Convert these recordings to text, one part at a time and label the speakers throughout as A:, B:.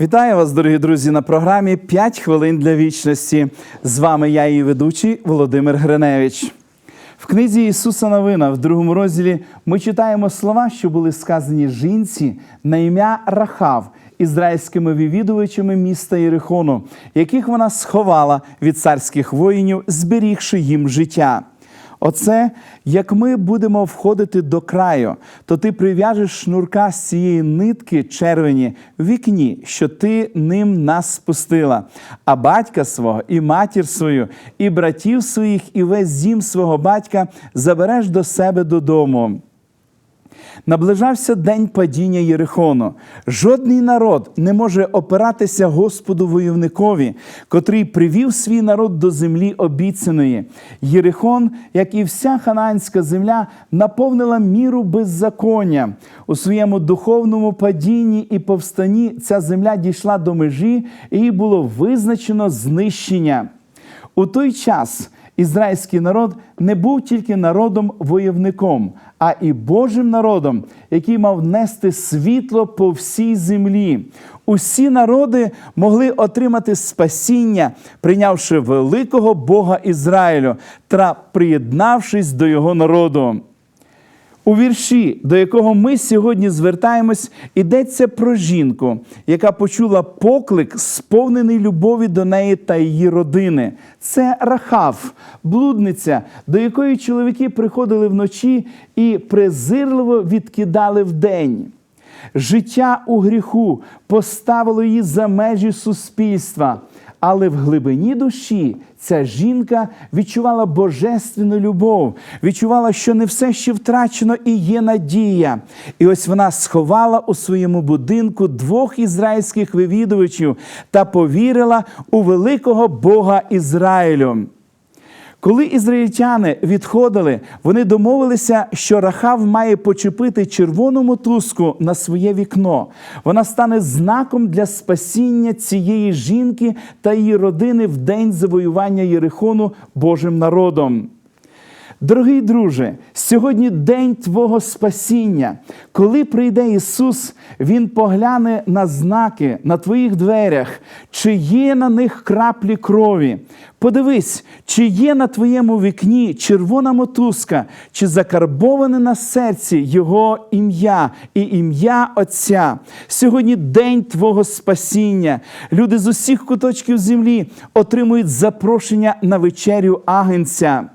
A: Вітаю вас, дорогі друзі, на програмі «5 хвилин для вічності. З вами я, її ведучий Володимир Гриневич. В книзі Ісуса Новина, в другому розділі, ми читаємо слова, що були сказані жінці на ім'я Рахав, ізраїльськими вивідувачами міста Єрихону, яких вона сховала від царських воїнів, зберігши їм життя. Оце як ми будемо входити до краю, то ти прив'яжеш шнурка з цієї нитки червені в вікні, що ти ним нас спустила, а батька свого, і матір свою, і братів своїх, і весь зім свого батька забереш до себе додому. Наближався день падіння Єрихону. Жодний народ не може опиратися Господу войовникові, котрий привів свій народ до землі обіцяної. Єрихон, як і вся ханаанська земля, наповнила міру беззаконня. У своєму духовному падінні і повстанні ця земля дійшла до межі, і було визначено знищення. У той час ізраїльський народ не був тільки народом воєвником, а і Божим народом, який мав нести світло по всій землі. Усі народи могли отримати спасіння, прийнявши великого Бога Ізраїлю та приєднавшись до його народу. У вірші, до якого ми сьогодні звертаємось, йдеться про жінку, яка почула поклик, сповнений любові до неї та її родини. Це Рахав, блудниця, до якої чоловіки приходили вночі і презирливо відкидали вдень. Життя у гріху поставило її за межі суспільства. Але в глибині душі ця жінка відчувала божественну любов, відчувала, що не все ще втрачено і є надія. І ось вона сховала у своєму будинку двох ізраїльських вивідувачів та повірила у великого Бога Ізраїлю. Коли ізраїльтяни відходили, вони домовилися, що Рахав має почепити червону мотузку на своє вікно. Вона стане знаком для спасіння цієї жінки та її родини в день завоювання Єрихону Божим народом. Дорогий друже, сьогодні день Твого спасіння. Коли прийде Ісус, Він погляне на знаки на твоїх дверях, чи є на них краплі крові. Подивись, чи є на твоєму вікні червона мотузка, чи закарбоване на серці Його ім'я і ім'я Отця. Сьогодні день Твого спасіння. Люди з усіх куточків землі отримують запрошення на вечерю Агенця.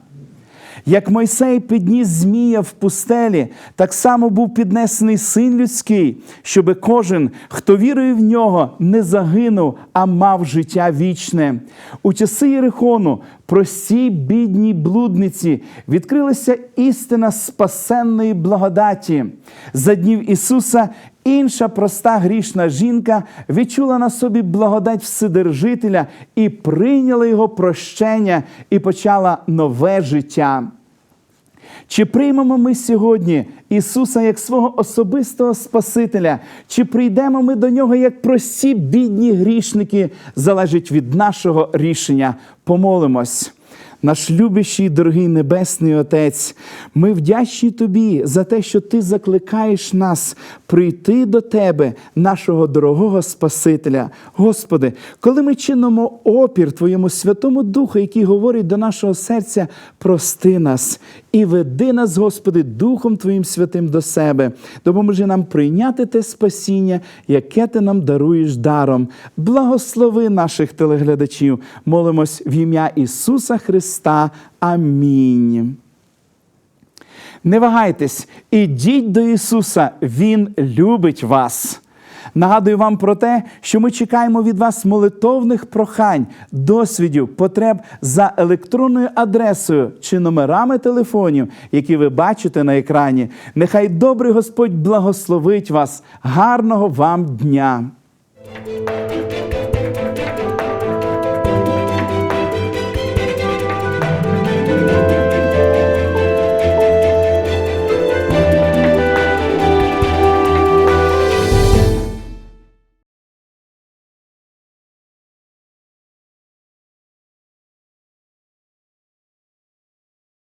A: Як Мойсей підніс Змія в пустелі, так само був піднесений син людський, щоби кожен, хто вірує в нього, не загинув, а мав життя вічне. У часи Єрихону простій бідній блудниці відкрилася істина спасенної благодаті. За днів Ісуса інша проста грішна жінка відчула на собі благодать Вседержителя і прийняла його прощення і почала нове життя. Чи приймемо ми сьогодні Ісуса як свого особистого Спасителя, чи прийдемо ми до Нього як прості бідні грішники, залежить від нашого рішення. Помолимось. Наш любящий, дорогий Небесний Отець, ми вдячні Тобі за те, що Ти закликаєш нас прийти до Тебе, нашого дорогого Спасителя. Господи, коли ми чинимо опір Твоєму Святому Духу, який говорить до нашого серця, прости нас і веди нас, Господи, Духом Твоїм Святим до себе. Допоможи нам прийняти те спасіння, яке Ти нам даруєш даром. Благослови наших телеглядачів. Молимось в ім'я Ісуса Христа. Амінь. Не вагайтесь, ідіть до Ісуса, Він любить вас. Нагадую вам про те, що ми чекаємо від вас молитовних прохань, досвідів, потреб за електронною адресою чи номерами телефонів, які ви бачите на екрані. Нехай добрий Господь благословить вас. Гарного вам дня!